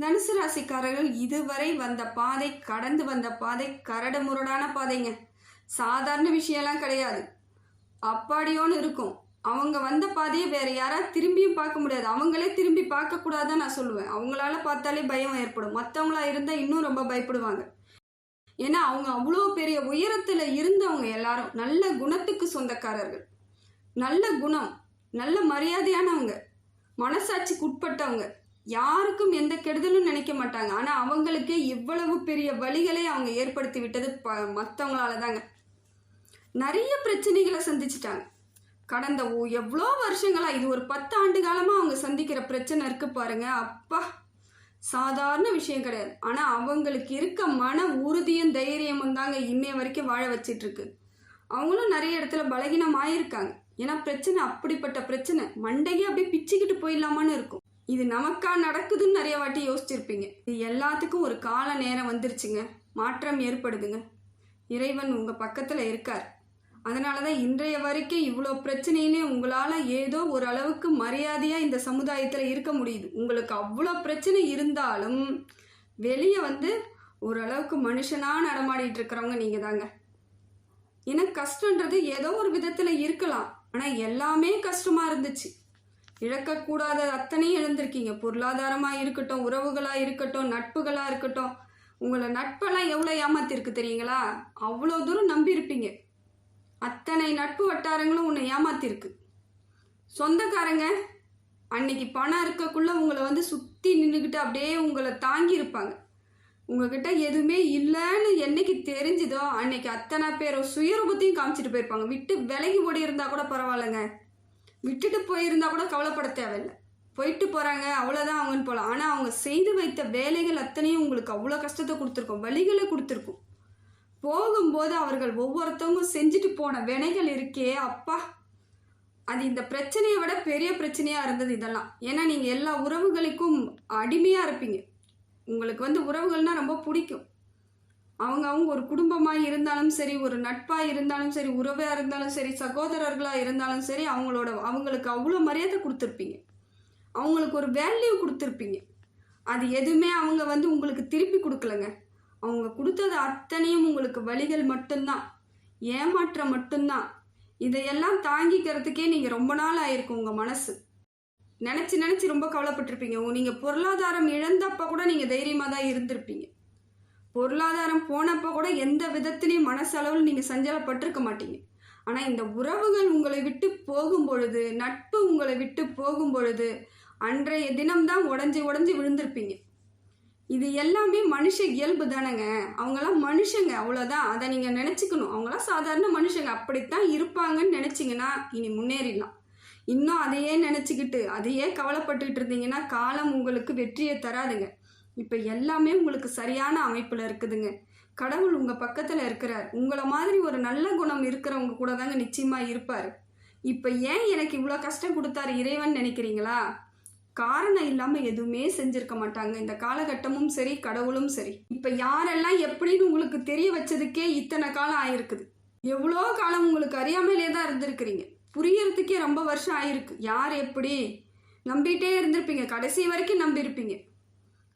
தனுசு ராசிக்காரர்கள் இதுவரை வந்த பாதை கடந்து வந்த பாதை கரடு முரடான பாதைங்க. சாதாரண விஷயம்லாம் கிடையாது. அப்பாடியோன்னு இருக்கும். அவங்க வந்த பாதையை வேற யாராவது திரும்பியும் பார்க்க முடியாது. அவங்களே திரும்பி பார்க்கக்கூடாதுன்னு நான் சொல்லுவேன். அவங்களால பார்த்தாலே பயம் ஏற்படும். மற்றவங்களா இருந்தால் இன்னும் ரொம்ப பயப்படுவாங்க. ஏன்னா அவங்க அவ்வளோ பெரிய உயரத்தில் இருந்தவங்க எல்லாரும் நல்ல குணத்துக்கு சொந்தக்காரர்கள். நல்ல குணம் நல்ல மரியாதையானவங்க. மனசாட்சிக்கு உட்பட்டவங்க. யாருக்கும் எந்த கெடுதலும் நினைக்க மாட்டாங்க. ஆனால் அவங்களுக்கே இவ்வளவு பெரிய வழிகளை அவங்க ஏற்படுத்தி விட்டது ப மற்றவங்களால தாங்க நிறைய பிரச்சனைகளை சந்திச்சிட்டாங்க. கடந்த ஓ எவ்வளோ வருஷங்களா இது ஒரு பத்து ஆண்டு காலமாக அவங்க சந்திக்கிற பிரச்சனை இருக்கு பாருங்க. அப்பா சாதாரண விஷயம் கிடையாது. ஆனால் அவங்களுக்கு இருக்க மன உறுதியும் தைரியமும் தாங்க இன்னைய வரைக்கும் வாழ வச்சிட்டு இருக்கு அவங்களும் நிறைய இடத்துல பலகீனம் ஆயிருக்காங்க ஏன்னா பிரச்சனை அப்படிப்பட்ட பிரச்சனை. மண்டையே அப்படியே பிச்சுக்கிட்டு போயிடலாமான்னு இருக்கும். இது நமக்கா நடக்குதுன்னு நிறைய வாட்டி யோசிச்சிருப்பீங்க. இது எல்லாத்துக்கும் ஒரு கால நேரம் வந்துருச்சுங்க. மாற்றம் ஏற்படுதுங்க. இறைவன் உங்கள் பக்கத்தில் இருக்கார். அதனால தான் இன்றைய வரைக்கும் இவ்வளோ பிரச்சனையிலே உங்களால் ஏதோ ஒரு அளவுக்கு மரியாதையாக இந்த சமுதாயத்தில் இருக்க முடியுது. உங்களுக்கு அவ்வளோ பிரச்சனை இருந்தாலும் வெளியே வந்து ஓரளவுக்கு மனுஷனாக நடமாடிட்டு இருக்கிறவங்க நீங்கள் தாங்க ஏன்னா கஷ்டன்றது ஏதோ ஒரு விதத்தில் இருக்கலாம். ஆனால் எல்லாமே கஷ்டமாக இருந்துச்சு. இழக்கக்கூடாத அத்தனையும் இழந்திருக்கீங்க. பொருளாதாரமாக இருக்கட்டும் உறவுகளாக இருக்கட்டும் நட்புகளாக இருக்கட்டும். உங்களை நட்பெல்லாம் எவ்வளோ ஏமாத்திருக்கு தெரியுங்களா? அவ்வளோ தூரம் நம்பியிருப்பீங்க அத்தனை நட்பு வட்டாரங்களும் உன்னை ஏமாத்திருக்கு. சொந்தக்காரங்க அன்னைக்கு பணம் இருக்கக்குள்ள உங்களை வந்து சுற்றி நின்றுக்கிட்டு அப்படியே உங்களை தாங்கி இருப்பாங்க. உங்ககிட்ட எதுவுமே இல்லைன்னு என்னைக்கு தெரிஞ்சுதோ அன்னைக்கு அத்தனை பேரும் சுயரூபத்தையும் காமிச்சிட்டு போயிருப்பாங்க. விட்டு விலகி ஓடி இருந்தால் கூட பரவாயில்லைங்க. விட்டுட்டு போயிருந்தா கூட கவலைப்பட தேவையில்லை. போயிட்டு போகிறாங்க அவ்வளோதான் அவங்கன்னு போகலாம். ஆனால் அவங்க செய்து வைத்த வேலைகள் அத்தனையும் உங்களுக்கு அவ்வளோ கஷ்டத்தை கொடுத்துருக்கும் வழிகளை கொடுத்துருக்கும். போகும்போது அவர்கள் ஒவ்வொருத்தவங்க செஞ்சுட்டு போன வினைகள் இருக்கே அப்பா. அது இந்த பிரச்சனையை விட பெரிய பிரச்சனையாக இருந்தது இதெல்லாம். ஏன்னா நீங்கள் எல்லா உறவுகளுக்கும் அடிமையாக இருப்பீங்க. உங்களுக்கு வந்து உறவுகள்னால் ரொம்ப பிடிக்கும். அவங்க அவங்க ஒரு குடும்பமாக இருந்தாலும் சரி ஒரு நட்பாக இருந்தாலும் சரி உறவாக இருந்தாலும் சரி சகோதரர்களாக இருந்தாலும் சரி அவங்களோட அவங்களுக்கு அவ்வளோ மரியாதை கொடுத்துருப்பீங்க. அவங்களுக்கு ஒரு வேல்யூ கொடுத்துருப்பீங்க. அது எதுவுமே அவங்க வந்து உங்களுக்கு திருப்பி கொடுக்கலங்க. அவங்க கொடுத்தது அத்தனையும் உங்களுக்கு வழிகள் மட்டும்தான். ஏமாற்றம் மட்டும்தான். இதையெல்லாம் தாங்கிக்கிறதுக்கே நீங்கள் ரொம்ப நாள் ஆயிருக்கும் உங்கள் மனசு. நினச்சி நினச்சி ரொம்ப கவலைப்பட்டிருப்பீங்க. நீங்கள் பொருளாதாரம் இழந்தப்போ கூட நீங்கள் தைரியமாக தான் இருந்திருப்பீங்க. பொருளாதாரம் போனப்போ கூட எந்த விதத்துலேயும் மனசளவில் நீங்கள் சஞ்சலப்பட்டிருக்க மாட்டீங்க. ஆனால் இந்த உறவுகள் உங்களை விட்டு போகும் பொழுது நட்பு உங்களை விட்டு போகும் பொழுது அன்றைய தினம்தான் உடஞ்சி உடஞ்சி விழுந்திருப்பீங்க. இது எல்லாமே மனுஷ இயல்பு தானேங்க. அவங்களாம் மனுஷங்க அவ்வளோதான் அதை நீங்கள் நினச்சிக்கணும். அவங்களாம் சாதாரண மனுஷங்க. அப்படித்தான் இருப்பாங்கன்னு நினச்சிங்கன்னா இனி முன்னேறிடலாம். இன்னும் அதையே நினச்சிக்கிட்டு அதையே கவலைப்பட்டுக்கிட்டு இருந்தீங்கன்னா காலம் உங்களுக்கு வெற்றியை தராதுங்க. இப்போ எல்லாமே உங்களுக்கு சரியான அமைப்பில் இருக்குதுங்க. கடவுள் உங்கள் பக்கத்தில் இருக்கிறார். உங்களை மாதிரி ஒரு நல்ல குணம் இருக்கிறவங்க கூட தாங்க நிச்சயமாக இருப்பார். இப்போ ஏன் எனக்கு இவ்வளோ கஷ்டம் கொடுத்தாரு இறைவன் நினைக்கிறீங்களா? காரணம் இல்லாமல் எதுவுமே செஞ்சிருக்க மாட்டாங்க. இந்த காலகட்டமும் சரி கடவுளும் சரி. இப்போ யாரெல்லாம் எப்படின்னு உங்களுக்கு தெரிய வச்சதுக்கே இத்தனை காலம் ஆயிருக்குது. எவ்வளோ காலம் உங்களுக்கு அறியாமலே தான் இருந்திருக்கிறீங்க. புரியறதுக்கே ரொம்ப வருஷம் ஆயிருக்கு. யார் எப்படி? நம்பிட்டே இருந்திருப்பீங்க. கடைசி வரைக்கும் நம்பியிருப்பீங்க.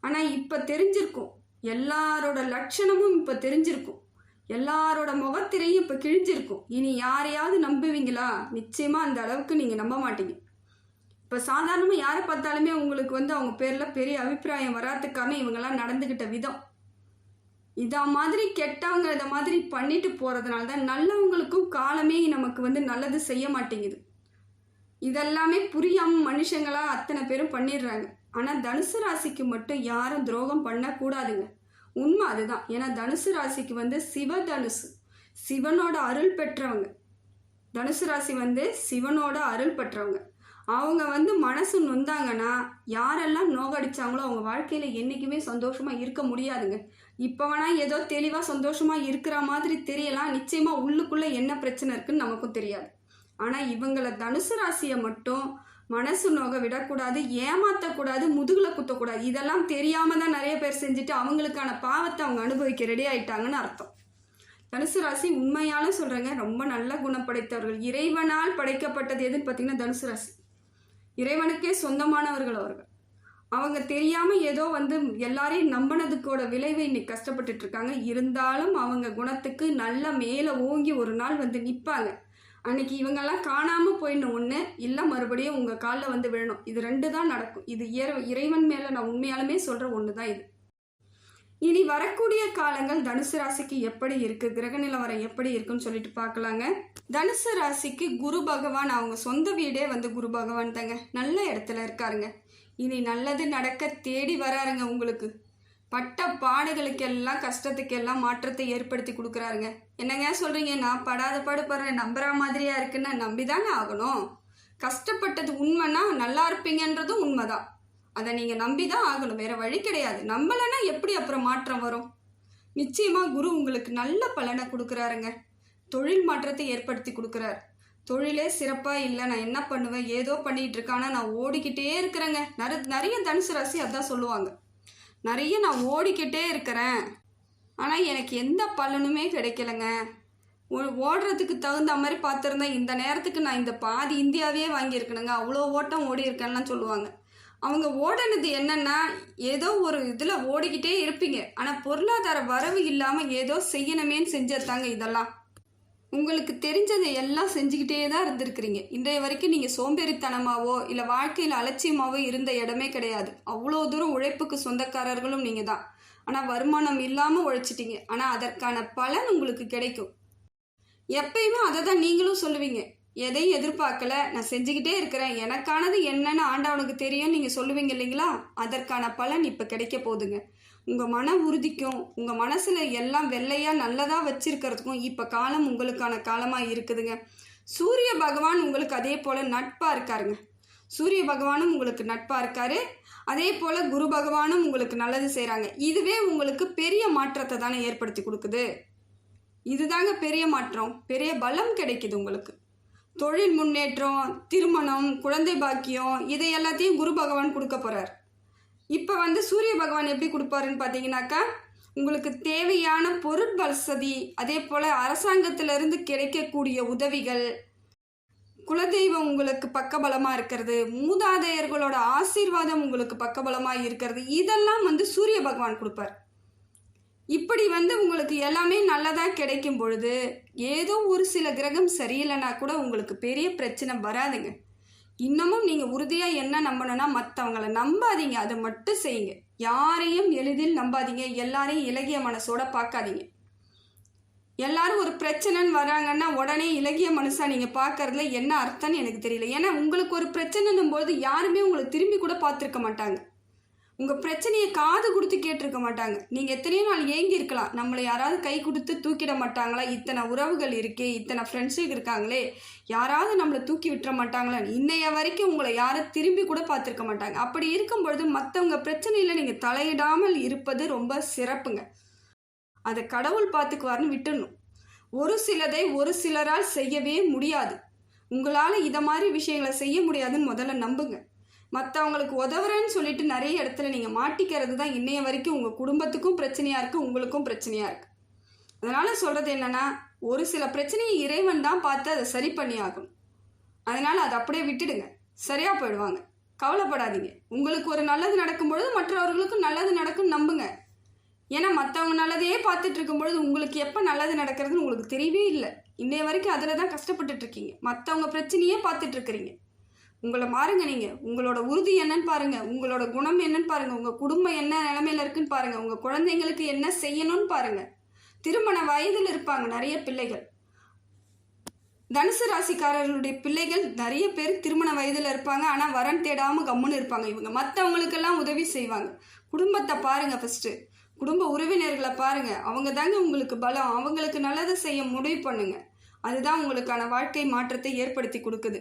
ஆனால் இப்போ தெரிஞ்சிருக்கும். எல்லாரோட லட்சணமும் இப்போ தெரிஞ்சிருக்கும். எல்லாரோட முகத்திரையும் இப்போ கிழிஞ்சிருக்கும். இனி யாரையாவது நம்புவீங்களா? நிச்சயமாக அந்த அளவுக்கு நீங்கள் நம்ப மாட்டீங்க. இப்போ சாதாரணமாக யாரை பார்த்தாலுமே உங்களுக்கு வந்து அவங்க பேரில் பெரிய அபிப்பிராயம் வராதுக்காம இவங்கெல்லாம் நடந்துக்கிட்ட விதம். இதை மாதிரி கெட்டவங்க இதை மாதிரி பண்ணிட்டு போகிறதுனால தான் நல்லவங்களுக்கும் காலமே நமக்கு வந்து நல்லது செய்ய மாட்டேங்குது. இதெல்லாமே புரியாமல் மனுஷங்களாக அத்தனை பேரும் பண்ணிடுறாங்க. ஆனால் தனுசு ராசிக்கு மட்டும் யாரும் துரோகம் பண்ணக்கூடாதுங்க. உண்மை அதுதான். ஏன்னா தனுசு ராசிக்கு வந்து சிவ தனுசு. சிவனோட அருள் பெற்றவங்க. தனுசு ராசி வந்து சிவனோட அருள் பெற்றவங்க. அவங்க வந்து மனசு நொந்தாங்கன்னா யாரெல்லாம் நோகடிச்சாங்களோ அவங்க வாழ்க்கையில் என்றைக்குமே சந்தோஷமாக இருக்க முடியாதுங்க. இப்போ வேணால் ஏதோ தெளிவாக சந்தோஷமாக இருக்கிற மாதிரி தெரியலாம். நிச்சயமாக உள்ளுக்குள்ளே என்ன பிரச்சனை இருக்குன்னு நமக்கும் தெரியாது. ஆனால் இவங்களை தனுசு ராசியை மட்டும் மனசு நோக விடக்கூடாது ஏமாற்றக்கூடாது முதுகில் குத்தக்கூடாது. இதெல்லாம் தெரியாமல் தான் நிறைய பேர் செஞ்சுட்டு அவங்களுக்கான பாவத்தை அவங்க அனுபவிக்க ரெடி ஆயிட்டாங்கன்னு அர்த்தம். தனுசு ராசி உண்மையால சொல்கிறேங்க ரொம்ப நல்ல குணப்படைத்தவர்கள். இறைவனால் படைக்கப்பட்டது எதுன்னு பார்த்தீங்கன்னா தனுசு ராசி. இறைவனுக்கே சொந்தமானவர்கள் அவர்கள். அவங்க தெரியாம ஏதோ வந்து எல்லாரையும் நம்பினதுக்கோட விளைவை இன்னைக்கு கஷ்டப்பட்டுட்டு இருக்காங்க. இருந்தாலும் அவங்க குணத்துக்கு நல்ல மேலே ஓங்கி ஒரு நாள் வந்து நிற்பாங்க அன்னைக்கு இவங்கெல்லாம் காணாமல் போயிடணும் ஒன்று இல்லை மறுபடியும் உங்கள் காலில் வந்து விழணும். இது ரெண்டு தான் நடக்கும். இது இற இறைவன் மேலே நான் உண்மையாலுமே சொல்கிற ஒன்று தான் இது. இனி வரக்கூடிய காலங்கள் தனுசு ராசிக்கு எப்படி இருக்கு? கிரக நிலவரம் எப்படி இருக்குன்னு சொல்லிட்டு பார்க்கலாங்க. தனுசு ராசிக்கு குரு பகவான் அவங்க சொந்த வீடே வந்து குரு பகவான் தாங்க. நல்ல இடத்துல இருக்காருங்க. இனி நல்லது நடக்க தேடி வராருங்க உங்களுக்கு. பட்ட பாடுகளுக்கெல்லாம் கஷ்டத்துக்கெல்லாம் மாற்றத்தை ஏற்படுத்தி கொடுக்குறாருங்க. என்னங்க சொல்றீங்க? நான் படாத பாடு படுறேன். நம்புற மாதிரியா இருக்குன்னு நம்பிதானே ஆகணும். கஷ்டப்பட்டது உண்மைன்னா நல்லா இருப்பீங்கன்றதும் உண்மைதான். அதை நீங்கள் நம்பி தான் ஆகணும். வேற வழி கிடையாது. நம்பலைன்னா எப்படி அப்புறம் மாற்றம் வரும்? நிச்சயமா குரு உங்களுக்கு நல்ல பலனை கொடுக்குறாருங்க. தொழில் மாற்றத்தை ஏற்படுத்தி கொடுக்குறாரு. தொழிலே சிறப்பாக இல்லை. நான் என்ன பண்ணுவேன்? ஏதோ பண்ணிட்டு இருக்கானா? நான் ஓடிக்கிட்டே இருக்கிறேங்க. நிறைய தனுசு ராசி அதான் சொல்லுவாங்க. நிறைய நான் ஓடிக்கிட்டே இருக்கிறேன். ஆனால் எனக்கு எந்த பலனுமே கிடைக்கலங்க. ஓ- ஓடுறதுக்கு தகுந்த மாதிரி பார்த்துருந்தேன் இந்த நேரத்துக்கு நான் இந்த பாதி இந்தியாவே வாங்கியிருக்கணுங்க. அவ்வளோ ஓட்டம் ஓடி இருக்கேன்லாம் சொல்லுவாங்க. அவங்க ஓடினது என்னென்னா ஏதோ ஒரு இதில் ஓடிக்கிட்டே இருப்பீங்க. ஆனால் பொருளாதார வரவு இல்லாமல் ஏதோ செய்யணுமேன்னு செஞ்சதாங்க இதெல்லாம். உங்களுக்கு தெரிஞ்சதை எல்லாம் செஞ்சுக்கிட்டே தான் இருந்திருக்கிறீங்க. இன்றைய வரைக்கும் நீங்கள் சோம்பேறித்தனமாவோ இல்லை வாழ்க்கையில் அலட்சியமாவோ இருந்த இடமே கிடையாது. அவ்வளோ தூரம் உழைப்புக்கு சொந்தக்காரர்களும் நீங்கள் தான். ஆனால் வருமானம் இல்லாமல் உழைச்சிட்டீங்க. ஆனால் அதற்கான பலன் உங்களுக்கு கிடைக்கும். எப்பயுமே அதை தான் நீங்களும் சொல்லுவீங்க. எதையும் எதிர்பார்க்கல. நான் செஞ்சுக்கிட்டே இருக்கிறேன். எனக்கானது என்னன்னு ஆண்டவனுக்கு தெரியும் நீங்கள் சொல்லுவீங்க இல்லைங்களா? அதற்கான பலன் இப்போ கிடைக்க போகுதுங்க. உங்கள் மன உறுதிக்கும் உங்கள் மனசில் எல்லாம் வெள்ளையாக நல்லதாக வச்சிருக்கிறதுக்கும் இப்போ காலம் உங்களுக்கான காலமாக இருக்குதுங்க. சூரிய பகவான் உங்களுக்கு அதே போல் நட்பாக இருக்காருங்க. சூரிய பகவானும் உங்களுக்கு நட்பாக இருக்காரு. அதே போல் குரு பகவானும் உங்களுக்கு நல்லது செய்கிறாங்க இதுவே உங்களுக்கு பெரிய மாற்றத்தை தானே ஏற்படுத்தி கொடுக்குது. இதுதாங்க பெரிய மாற்றம். பெரிய பலம் கிடைக்குது உங்களுக்கு. தொழில் முன்னேற்றம் திருமணம் குழந்தை பாக்கியம் இதை எல்லாத்தையும் குரு பகவான் கொடுக்க போகிறார் இப்போ வந்து சூரிய பகவான் எப்படி கொடுப்பாருன்னு பார்த்தீங்கன்னாக்கா உங்களுக்கு தேவையான பொருட் வசதி அதே போல் அரசாங்கத்திலிருந்து கிடைக்கக்கூடிய உதவிகள் குலதெய்வம் உங்களுக்கு பக்கபலமாக இருக்கிறது மூதாதையர்களோட ஆசீர்வாதம் உங்களுக்கு பக்கபலமாக இருக்கிறது இதெல்லாம் வந்து சூரிய பகவான் கொடுப்பார். இப்படி வந்து உங்களுக்கு எல்லாமே நல்லதாக கிடைக்கும் பொழுது ஏதோ ஒரு சில கிரகம் சரியில்லைனா கூட உங்களுக்கு பெரிய பிரச்சனை வராதுங்க. இன்னமும் நீங்கள் உறுதியாக என்ன நம்பணும்னா மற்றவங்கள நம்பாதீங்க. அதை மட்டும் செய்யுங்க. யாரையும் எளிதில் நம்பாதீங்க. எல்லாரையும் இலகிய மனசோட பார்க்காதீங்க. எல்லாரும் ஒரு பிரச்சனைன்னு வராங்கன்னா உடனே இலகிய மனுஷாக நீங்கள் பார்க்கறதுல என்ன அர்த்தம்னு எனக்கு தெரியல. ஏன்னா உங்களுக்கு ஒரு பிரச்சனைன்னும் போது யாருமே உங்களை திரும்பி கூட பார்த்துருக்க மாட்டாங்க. உங்கள் பிரச்சனையை காது கொடுத்து கேட்டிருக்க மாட்டாங்க. நீங்கள் எத்தனையோ நாள் ஏங்கி இருக்கலாம். நம்மளை யாராவது கை கொடுத்து தூக்கிட மாட்டாங்களா? இத்தனை உறவுகள் இருக்கே இத்தனை ஃப்ரெண்ட்ஸுக்கு இருக்காங்களே. யாராவது நம்மளை தூக்கி விட்டுற மாட்டாங்களா? இன்னைய வரைக்கும் உங்களை யாரும் திரும்பி கூட பார்த்துருக்க மாட்டாங்க. அப்படி இருக்கும் பொழுது மற்றவங்க பிரச்சனையில் நீங்கள் தலையிடாமல் இருப்பது ரொம்ப சிறப்புங்க. அதை கடவுள் பார்த்துக்குவாருன்னு விட்டுடணும். ஒரு சிலதை ஒரு சிலரால் செய்யவே முடியாது. உங்களால் இதை மாதிரி விஷயங்களை செய்ய முடியாதுன்னு முதல்ல நம்புங்க. மற்றவங்களுக்கு உதவுறேன்னு சொல்லிட்டு நிறைய இடத்துல நீங்கள் மாட்டிக்கிறது தான் இன்னைய வரைக்கும் உங்கள் குடும்பத்துக்கும் பிரச்சனையாக இருக்குது உங்களுக்கும் பிரச்சனையாக இருக்குது அதனால் சொல்கிறது என்னென்னா ஒரு சில பிரச்சனையை இறைவன் தான் பார்த்து அதை சரி பண்ணி ஆகணும். அதனால் அதை அப்படியே விட்டுடுங்க. சரியாக போயிடுவாங்க. கவலைப்படாதீங்க. உங்களுக்கு ஒரு நல்லது நடக்கும் பொழுது மற்றவர்களுக்கும் நல்லது நடக்கும் நம்புங்க. ஏன்னா மற்றவங்க நல்லதையே பார்த்துட்டு இருக்கும்பொழுது உங்களுக்கு எப்போ நல்லது நடக்கிறதுன்னு உங்களுக்கு தெரியவே இல்லை. இன்னைய வரைக்கும் அதில் தான் கஷ்டப்பட்டுட்ருக்கீங்க மற்றவங்க பிரச்சனையே பார்த்துட்ருக்குறீங்க உங்களை மாறுங்க நீங்கள் உங்களோட உறுதி என்னன்னு பாருங்க. உங்களோட குணம் என்னன்னு பாருங்க. உங்கள் குடும்பம் என்ன நிலமையில இருக்குன்னு பாருங்க. உங்கள் குழந்தைங்களுக்கு என்ன செய்யணும்னு பாருங்க. திருமண வயதில் இருப்பாங்க நிறைய பிள்ளைகள். தனுசு ராசிக்காரர்களுடைய பிள்ளைகள் நிறைய பேர் திருமண வயதில் இருப்பாங்க. ஆனால் வரன் தேடாமல் கம்முன்னு இருப்பாங்க. இவங்க மற்றவங்களுக்கெல்லாம் உதவி செய்வாங்க. குடும்பத்தை பாருங்க ஃபஸ்ட்டு குடும்ப உறவினர்களை பாருங்கள் அவங்க தாங்க உங்களுக்கு பலம். அவங்களுக்கு நல்லதை செய்ய முடிவு பண்ணுங்கள் அதுதான் உங்களுக்கான வாழ்க்கை மாற்றத்தை ஏற்படுத்தி கொடுக்குது.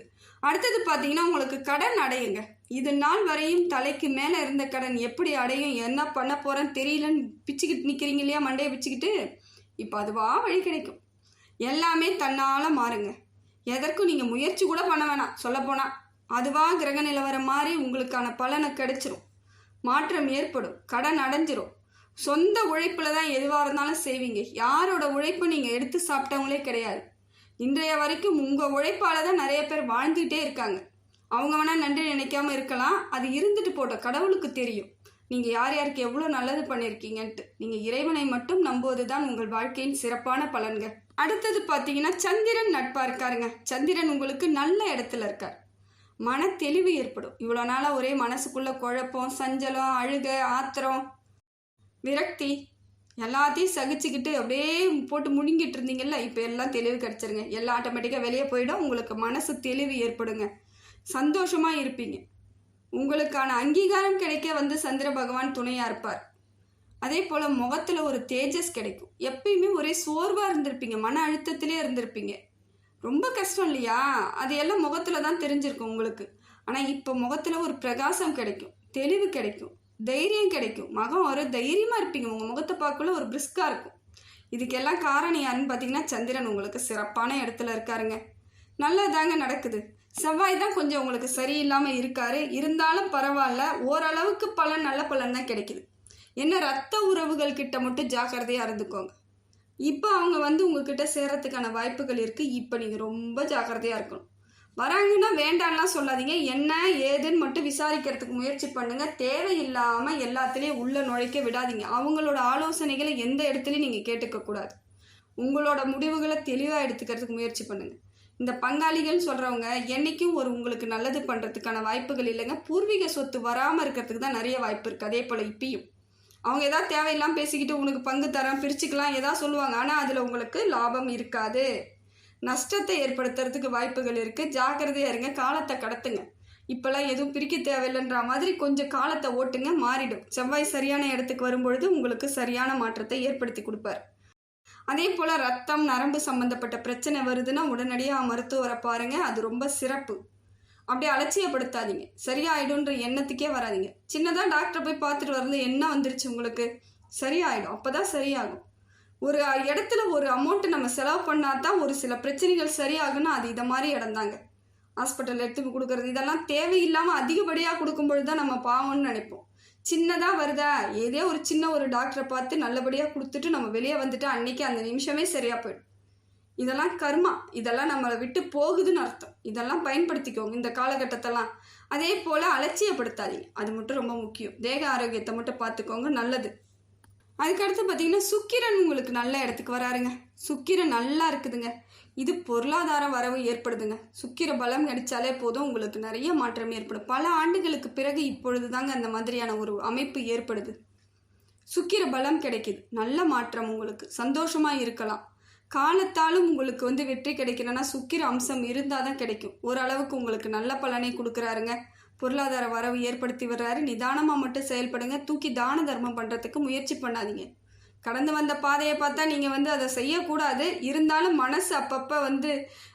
அடுத்தது பார்த்தீங்கன்னா உங்களுக்கு கடன் அடையுங்க. இது நாள் வரையும் தலைக்கு மேலே இருந்த கடன் எப்படி அடையும் என்ன பண்ண போகிறேன்னு தெரியலன்னு பிச்சுக்கிட்டு நிற்கிறீங்க இல்லையா மண்டையை பிச்சுக்கிட்டு? இப்போ அதுவா வழி கிடைக்கும். எல்லாமே தன்னால் மாறுங்க. எதற்கும் நீங்கள் முயற்சி கூட பண்ண வேணாம். சொல்லப்போனால் அதுவா கிரக நிலவரம் மாதிரி உங்களுக்கான பலனை கிடைச்சிரும். மாற்றம் ஏற்படும். கடன் அடைஞ்சிரும். சொந்த உழைப்பில் தான் எதுவாக இருந்தாலும் செய்வீங்க. யாரோட உழைப்பு நீங்கள் எடுத்து சாப்பிட்டவங்களே கிடையாது. இன்றைய வரைக்கும் உங்கள் உழைப்பால் தான் நிறைய பேர் வாழ்ந்துகிட்டே இருக்காங்க. அவங்க வேணால் நன்றி நினைக்காம இருக்கலாம். அது இருந்துட்டு போட்டோம் கடவுளுக்கு தெரியும். நீங்கள் யார் யாருக்கு எவ்வளோ நல்லது பண்ணியிருக்கீங்கன்ட்டு நீங்கள் இறைவனை மட்டும் நம்புவது தான் உங்கள் வாழ்க்கையின் சிறப்பான பலன்கள். அடுத்தது பார்த்தீங்கன்னா சந்திரன் நட்பாக இருக்காருங்க. சந்திரன் உங்களுக்கு நல்ல இடத்துல இருக்கார். மன தெளிவு ஏற்படும். இவ்வளோ நாளாக ஒரே மனசுக்குள்ள குழப்பம் சஞ்சலம் அழுக ஆத்திரம் விரக்தி எல்லாத்தையும் சகிச்சுக்கிட்டு அப்படியே போட்டு முழுங்கிட்டு இருந்தீங்கல்ல இப்போ எல்லாம் தெளிவு கிடச்சிருங்க. எல்லாம் ஆட்டோமேட்டிக்காக வெளியே போயிடும். உங்களுக்கு மனசு தெளிவு ஏற்படுங்க. சந்தோஷமாக இருப்பீங்க. உங்களுக்கான அங்கீகாரம் கிடைக்க வந்து சந்திர பகவான் துணையாக இருப்பார். அதே போல் முகத்தில் ஒரு தேஜஸ் கிடைக்கும். எப்பயுமே ஒரே சோர்வாக இருந்திருப்பீங்க. மன அழுத்தத்திலே இருந்திருப்பீங்க. ரொம்ப கஷ்டம் இல்லையா? அது எல்லாம் முகத்தில் தான் தெரிஞ்சிருக்கும் உங்களுக்கு. ஆனால் இப்போ முகத்தில் ஒரு பிரகாசம் கிடைக்கும். தெளிவு கிடைக்கும். தைரியம் கிடைக்கும். மகம் ஒரு தைரியமாக இருப்பீங்க. உங்கள் முகத்தை பார்க்கல ஒரு பிரிஸ்காக இருக்கும். இதுக்கெல்லாம் காரணம் யாருன்னு பார்த்தீங்கன்னா சந்திரன் உங்களுக்கு சிறப்பான இடத்துல இருக்காருங்க. நல்லதாங்க நடக்குது. செவ்வாய் தான் கொஞ்சம் உங்களுக்கு சரியில்லாமல் இருக்காரு. இருந்தாலும் பரவாயில்ல. ஓரளவுக்கு பலன் நல்ல பலன் தான் கிடைக்குது. என்ன ரத்த உறவுகள் கிட்ட மட்டும் ஜாக்கிரதையாக இருந்துக்கோங்க. இப்போ அவங்க வந்து உங்ககிட்ட சேரத்துக்கான வாய்ப்புகள் இருக்குது இப்போ நீங்கள் ரொம்ப ஜாக்கிரதையாக இருக்கணும். வராங்கன்னா வேண்டாம்லாம் சொல்லாதீங்க. என்ன ஏதுன்னு மட்டும் விசாரிக்கிறதுக்கு முயற்சி பண்ணுங்க. தேவையில்லாமல் எல்லாத்துலேயும் உள்ளே நுழைக்க விடாதீங்க. அவங்களோட ஆலோசனைகளை எந்த இடத்துலையும் நீங்கள் கேட்டுக்கக்கூடாது உங்களோட முடிவுகளை தெளிவாக எடுத்துக்கிறதுக்கு முயற்சி பண்ணுங்கள் இந்த பங்காளிகள் சொல்கிறவங்க என்றைக்கும் ஒரு உங்களுக்கு நல்லது பண்ணுறதுக்கான வாய்ப்புகள் இல்லைங்க. பூர்வீக சொத்து வராமல் இருக்கிறதுக்கு தான் நிறைய வாய்ப்பு இருக்குது அதே போல் இப்பயும். அவங்க ஏதாவது தேவையில்லாமல் பேசிக்கிட்டு உனக்கு பங்கு தரேன் பிரிச்சுக்கலாம் எதாவது சொல்லுவாங்க. ஆனால் அதில் உங்களுக்கு லாபம் இருக்காது. நஷ்டத்தை ஏற்படுத்துறதுக்கு வாய்ப்புகள் இருக்குது ஜாக்கிரதையாக இருங்க. காலத்தை கடத்துங்க. இப்போல்லாம் எதுவும் பிரிக்க தேவையில்லைன்ற மாதிரி கொஞ்சம் காலத்தை ஓட்டுங்க. மாறிடும். செவ்வாய் சரியான இடத்துக்கு வரும்பொழுது உங்களுக்கு சரியான மாற்றத்தை ஏற்படுத்தி கொடுப்பார். அதே போல் ரத்தம் நரம்பு சம்மந்தப்பட்ட பிரச்சனை வருதுன்னா உடனடியாக மருத்துவரை பாருங்கள் அது ரொம்ப சிறப்பு. அப்படியே அலட்சியப்படுத்தாதீங்க. சரியாயிடும்ன்ற எண்ணத்துக்கே வராதிங்க. சின்னதாக டாக்டர் போய் பார்த்துட்டு வரது என்ன வந்துருச்சு உங்களுக்கு? சரியாயிடும். அப்போ தான் சரியாகும். ஒரு இடத்துல ஒரு அமௌண்ட்டை நம்ம செலவு பண்ணால் தான் ஒரு சில பிரச்சனைகள் சரியாகுன்னு அது இதை மாதிரி இடந்தாங்க ஹாஸ்பிட்டலில் ஹாஸ்பிட்டல் எடுத்து கொடுக்கறது இதெல்லாம் தேவையில்லாமல் அதிகப்படியாக கொடுக்கும்பொழுது தான் நம்ம பாவம்னு நினைப்போம். சின்னதாக வருதா? ஏதோ ஒரு சின்ன ஒரு டாக்டரை பார்த்து நல்லபடியாக கொடுத்துட்டு நம்ம வெளியே வந்துட்டு அன்னைக்கு அந்த நிமிஷமே சரியாக போயிடும். இதெல்லாம் கர்மா. இதெல்லாம் நம்மளை விட்டு போகுதுன்னு அர்த்தம். இதெல்லாம் பயன்படுத்திக்கோங்க இந்த காலகட்டத்தெல்லாம். அதே போல் அலட்சியப்படுத்தாதீங்க. அது மட்டும் ரொம்ப முக்கியம். தேக ஆரோக்கியத்தை மட்டும் பார்த்துக்கோங்க. நல்லது. அதுக்கடுத்து பார்த்தீங்கன்னா சுக்கிரன் உங்களுக்கு நல்ல இடத்துக்கு வராருங்க. சுக்கிரன் நல்லா இருக்குதுங்க. இது பொருளாதார வரவு ஏற்படுதுங்க. சுக்கிர பலம் கிடைச்சாலே போதும். உங்களுக்கு நிறைய மாற்றம் ஏற்படும். பல ஆண்டுகளுக்கு பிறகு இப்பொழுது தாங்க அந்த மாதிரியான ஒரு அமைப்பு ஏற்படுது. சுக்கிர பலம் கிடைக்குது. நல்ல மாற்றம் உங்களுக்கு. சந்தோஷமாக இருக்கலாம். காலத்தாலும் உங்களுக்கு வந்து வெற்றி கிடைக்கணும்னா சுக்கிர அம்சம் இருந்தால் தான் கிடைக்கும். ஓரளவுக்கு உங்களுக்கு நல்ல பலனை கொடுக்குறாருங்க. பொருளாதார வரவு ஏற்படுத்தி வர்றாரு நிதானமாக மட்டும் செயல்படுங்க. தூக்கி தான தர்மம் பண்ணுறதுக்கு முயற்சி பண்ணாதீங்க. கடந்து வந்த பாதையை பார்த்தா நீங்கள் வந்து அதை செய்யக்கூடாது. இருந்தாலும் மனசு அப்பப்போ வந்து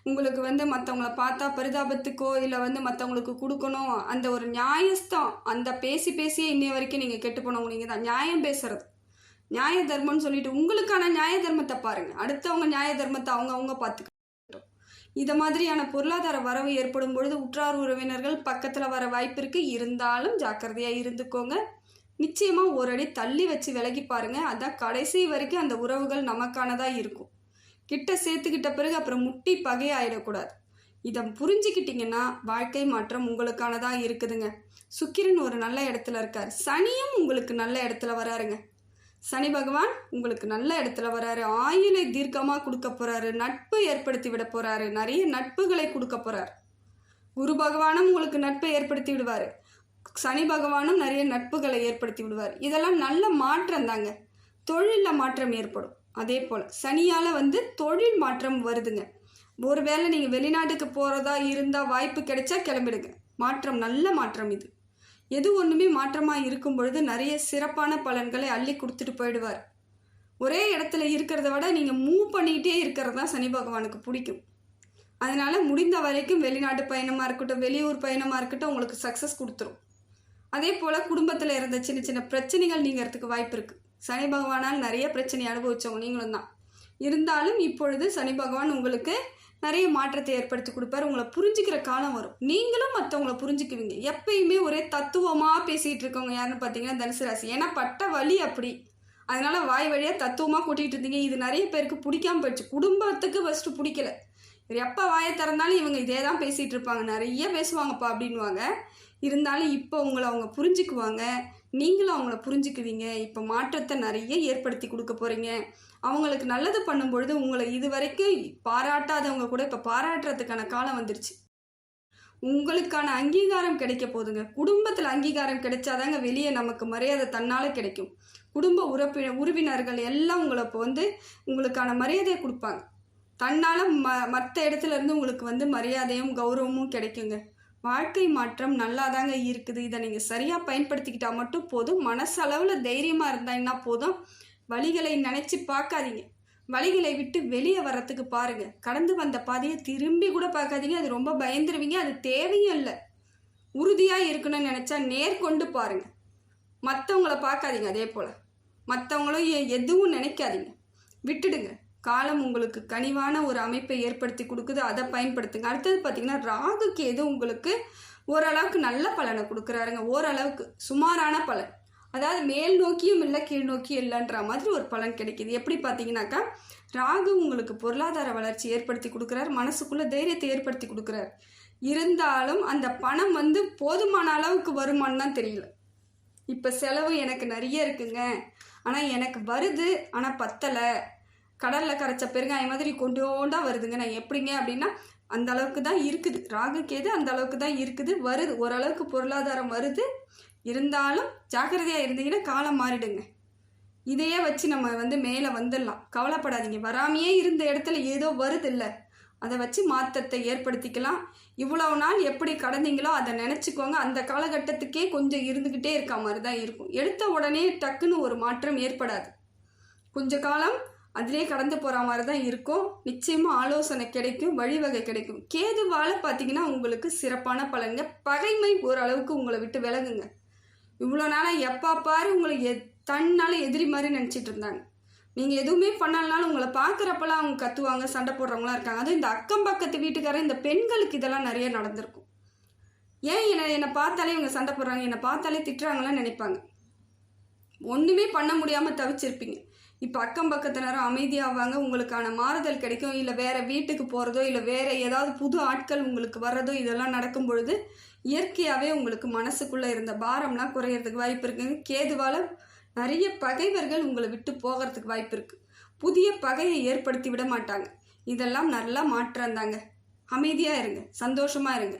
உங்களுக்கு வந்து மற்றவங்கள பார்த்தா பரிதாபத்துக்கோ இல்லை வந்து மற்றவங்களுக்கு கொடுக்கணும். அந்த ஒரு நியாயஸ்தம் அந்த பேசி பேசியே இன்னைய வரைக்கும் நீங்கள் கெட்டு போனவங்க நீங்கள் தான். நியாயம் பேசுறது. நியாய தர்மம்னு சொல்லிட்டு உங்களுக்கான நியாய தர்மத்தை பாருங்க. அடுத்தவங்க நியாய தர்மத்தை அவங்க அவங்க இதை மாதிரியான பொருளாதார வரவு ஏற்படும் பொழுது உற்றார் உறவினர்கள் பக்கத்தில் வர வாய்ப்பு இருக்கு இருந்தாலும் ஜாக்கிரதையாக இருந்துக்கோங்க. நிச்சயமாக ஒரு அடி தள்ளி வச்சு விலகி பாருங்க. அதான் கடைசி வரைக்கும் அந்த உறவுகள் நமக்கானதாக இருக்கும். கிட்ட சேர்த்துக்கிட்ட பிறகு அப்புறம் முட்டி பகையாயிடக்கூடாது. இதை புரிஞ்சுக்கிட்டீங்கன்னா வாழ்க்கை மாற்றம் உங்களுக்கானதாக இருக்குதுங்க. சுக்கிரன் ஒரு நல்ல இடத்துல இருக்கார். சனியும் உங்களுக்கு நல்ல இடத்துல வராருங்க. சனி பகவான் உங்களுக்கு நல்ல இடத்துல வராரு. ஆயிலை தீர்க்கமாக கொடுக்க போகிறாரு நட்பு ஏற்படுத்தி விட போகிறாரு நிறைய நட்புகளை கொடுக்க போகிறார் குரு பகவானும் உங்களுக்கு நட்பை ஏற்படுத்தி விடுவார். சனி பகவானும் நிறைய நட்புகளை ஏற்படுத்தி விடுவார். இதெல்லாம் நல்ல மாற்றம் தாங்க. தொழிலில் மாற்றம் ஏற்படும். அதே போல் சனியால் வந்து தொழில் மாற்றம் வருதுங்க. ஒருவேளை நீங்கள் வெளிநாட்டுக்கு போகிறதா இருந்தால் வாய்ப்பு கிடைச்சா கிளம்பிடுங்க. மாற்றம் நல்ல மாற்றம் இது. எது ஒன்றுமே மாற்றமாக இருக்கும் பொழுது நிறைய சிறப்பான பலன்களை அள்ளி கொடுத்துட்டு போயிடுவார். ஒரே இடத்துல இருக்கிறத விட நீங்கள் மூவ் பண்ணிக்கிட்டே இருக்கிறது தான் சனி பகவானுக்கு பிடிக்கும். அதனால் முடிந்த வரைக்கும் வெளிநாட்டு பயணமாக இருக்கட்டும் வெளியூர் பயணமாக இருக்கட்டும் உங்களுக்கு சக்ஸஸ் கொடுத்துரும். அதே போல் குடும்பத்தில் இருந்த சின்ன சின்ன பிரச்சனைகள் நீங்கிறதுக்கு வாய்ப்பு இருக்குது சனி பகவானால் நிறைய பிரச்சனை அனுபவித்தவங்க நீங்களும் தான். இருந்தாலும் இப்பொழுது சனி பகவான் உங்களுக்கு நிறைய மாற்றத்தை ஏற்படுத்தி கொடுப்பாரு. உங்களை புரிஞ்சுக்கிற காலம் வரும். நீங்களும் மற்றவங்கள புரிஞ்சுக்குவீங்க. எப்பயுமே ஒரே தத்துவமாக பேசிகிட்டு இருக்கவங்க யாருன்னு பார்த்தீங்கன்னா தனுசு ராசி. ஏன்னா பட்ட வழி அப்படி. அதனால் வாய் வழியாக தத்துவமாக கூட்டிகிட்டு இருந்தீங்க. இது நிறைய பேருக்கு பிடிக்காம போயிடுச்சு. குடும்பத்துக்கு ஃபஸ்ட்டு பிடிக்கல. இவர் எப்போ வாயை திறந்தாலும் இவங்க இதே தான் பேசிகிட்டு இருப்பாங்க. நிறைய பேசுவாங்கப்பா அப்படின்வாங்க இருந்தாலும் இப்போ உங்களை அவங்க புரிஞ்சுக்குவாங்க. நீங்களும் அவங்கள புரிஞ்சுக்குவீங்க. இப்போ மாற்றத்தை நிறைய ஏற்படுத்தி கொடுக்க போகிறீங்க அவங்களுக்கு நல்லது பண்ணும்பொழுது உங்களை இது வரைக்கும் பாராட்டாதவங்க கூட இப்போ பாராட்டுறதுக்கான காலம் வந்துருச்சு. உங்களுக்கான அங்கீகாரம் கிடைக்க போதுங்க. குடும்பத்தில் அங்கீகாரம் கிடைச்சாதாங்க வெளியே நமக்கு மரியாதை தன்னால் கிடைக்கும். குடும்ப உறுப்பி உறவினர்கள் எல்லாம் உங்களை இப்போ வந்து உங்களுக்கான மரியாதையை கொடுப்பாங்க. தன்னால் ம மற்ற இடத்துல இருந்து உங்களுக்கு வந்து மரியாதையும் கௌரவமும் கிடைக்குங்க. வாழ்க்கை மாற்றம் நல்லாதாங்க இருக்குது. இதை நீங்கள் சரியாக பயன்படுத்திக்கிட்டால் மட்டும் போதும். மனசளவில் தைரியமாக இருந்தாங்கன்னா போதும். வழிகளை நினச்சி பார்க்காதீங்க. வழிகளை விட்டு வெளியே வர்றதுக்கு பாருங்கள் கடந்து வந்த பாதையை திரும்பி கூட பார்க்காதீங்க. அது ரொம்ப பயந்துருவீங்க. அது தேவையும் இல்லை. உறுதியாக இருக்கணும்னு நினச்சா நேர்கொண்டு பாருங்கள் மற்றவங்கள பார்க்காதீங்க அதே போல். மற்றவங்களும் எதுவும் நினைக்காதீங்க. விட்டுடுங்க. காலம் உங்களுக்கு கனிவான ஒரு அமைப்பை ஏற்படுத்தி கொடுக்குது அதை பயன்படுத்துங்க. அடுத்தது பார்த்தீங்கன்னா ராகு கேது உங்களுக்கு ஓரளவுக்கு நல்ல பலனை கொடுக்குறாருங்க. ஓரளவுக்கு சுமாரான பலன். அதாவது மேல் நோக்கியும் இல்லை கீழ் நோக்கியும் இல்லைன்ற மாதிரி ஒரு பலன் கிடைக்குது. எப்படி பார்த்தீங்கன்னாக்கா ராகு உங்களுக்கு பொருளாதார வளர்ச்சி ஏற்படுத்தி கொடுக்குறாரு. மனசுக்குள்ளே தைரியத்தை ஏற்படுத்தி கொடுக்குறாரு. இருந்தாலும் அந்த பணம் வந்து போதுமான அளவுக்கு வருமானு தான் தெரியல. இப்போ செலவு எனக்கு நிறைய இருக்குங்க. ஆனால் எனக்கு வருது ஆனால் பத்தலை. கடலில் கரைச்ச பெருங்காயம் மாதிரி கொண்டோண்டா வருதுங்க. நான் எப்படிங்க அப்படின்னா அந்த அளவுக்கு தான் இருக்குது. ராகு கேது அந்த அளவுக்கு தான் இருக்குது. வருது. ஓரளவுக்கு பொருளாதாரம் வருது. இருந்தாலும் ஜாக்கிரதையாக இருந்தீங்கன்னா காலம் மாறிடுங்க. இதையே வச்சு நம்ம வந்து மேலே வந்துடலாம். கவலைப்படாதீங்க. வராமையே இருந்த இடத்துல ஏதோ வருது இல்லை அதை வச்சு மாற்றத்தை ஏற்படுத்திக்கலாம். இவ்வளவு நாள் எப்படி கடந்தீங்களோ அதை நினச்சிக்கோங்க. அந்த காலகட்டத்துக்கே கொஞ்சம் இருந்துக்கிட்டே இருக்க மாதிரி தான் இருக்கும். எடுத்த உடனே டக்குன்னு ஒரு மாற்றம் ஏற்படாது. கொஞ்ச காலம் அதிலே கடந்து போகிற மாதிரி தான் இருக்கும். நிச்சயமாக ஆலோசனை கிடைக்கும் வழிவகை கிடைக்கும். கேதுவால் பார்த்தீங்கன்னா உங்களுக்கு சிறப்பான பலன்ங்க பகைமை ஓரளவுக்கு உங்களை விட்டு விலகுங்க. இவ்வளோ நாளாக எப்போ பாரு உங்களை எ தன்னால் எதிரி மாதிரி நினச்சிட்டு இருந்தாங்க. நீங்கள் எதுவுமே பண்ணலனாலும் உங்களை பார்க்குறப்பெல்லாம் அவங்க கத்துவாங்க சண்டை போடுறவங்களாம் இருக்காங்க. அதுவும் இந்த அக்கம் பக்கத்து வீட்டுக்காரன் இந்த பெண்களுக்கு இதெல்லாம் நிறைய நடந்திருக்கும். ஏன் என்னை என்னை பார்த்தாலே இவங்க சண்டை போடுறாங்க என்னை பார்த்தாலே திட்டுறாங்களான்னு நினைப்பாங்க. ஒன்றுமே பண்ண முடியாமல் தவிச்சிருப்பீங்க. இப்போ அக்கம் பக்கத்தினரும் அமைதியாவாங்க உங்களுக்கான மாறுதல் கிடைக்கும். இல்லை வேற வீட்டுக்கு போகிறதோ இல்லை வேற ஏதாவது புது ஆட்கள் உங்களுக்கு வர்றதோ இதெல்லாம் நடக்கும் பொழுது இயற்கையாகவே உங்களுக்கு மனசுக்குள்ளே இருந்த பாரம்லாம் குறையிறதுக்கு வாய்ப்பு இருக்குங்க. கேதுவால் நிறைய பகைவர்கள் உங்களை விட்டு போகிறதுக்கு வாய்ப்பு இருக்குது புதிய பகையை ஏற்படுத்தி விட மாட்டாங்க. இதெல்லாம் நல்லா மாற்றம் தாங்க அமைதியாக இருங்க சந்தோஷமாக இருங்க.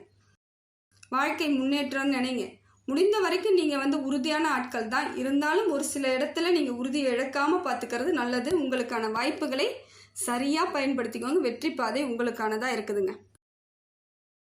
வாழ்க்கை முன்னேற்றம்னு நினைங்க. முடிந்த வரைக்கும் நீங்கள் வந்து உறுதியான ஆட்கள் தான் இருந்தாலும் ஒரு சில இடத்துல நீங்கள் உறுதியை இழக்காமல் பார்த்துக்கிறது நல்லது. உங்களுக்கான வாய்ப்புகளை சரியாக பயன்படுத்திக்கோங்க. வெற்றி பாதை உங்களுக்கானதாக இருக்குதுங்க.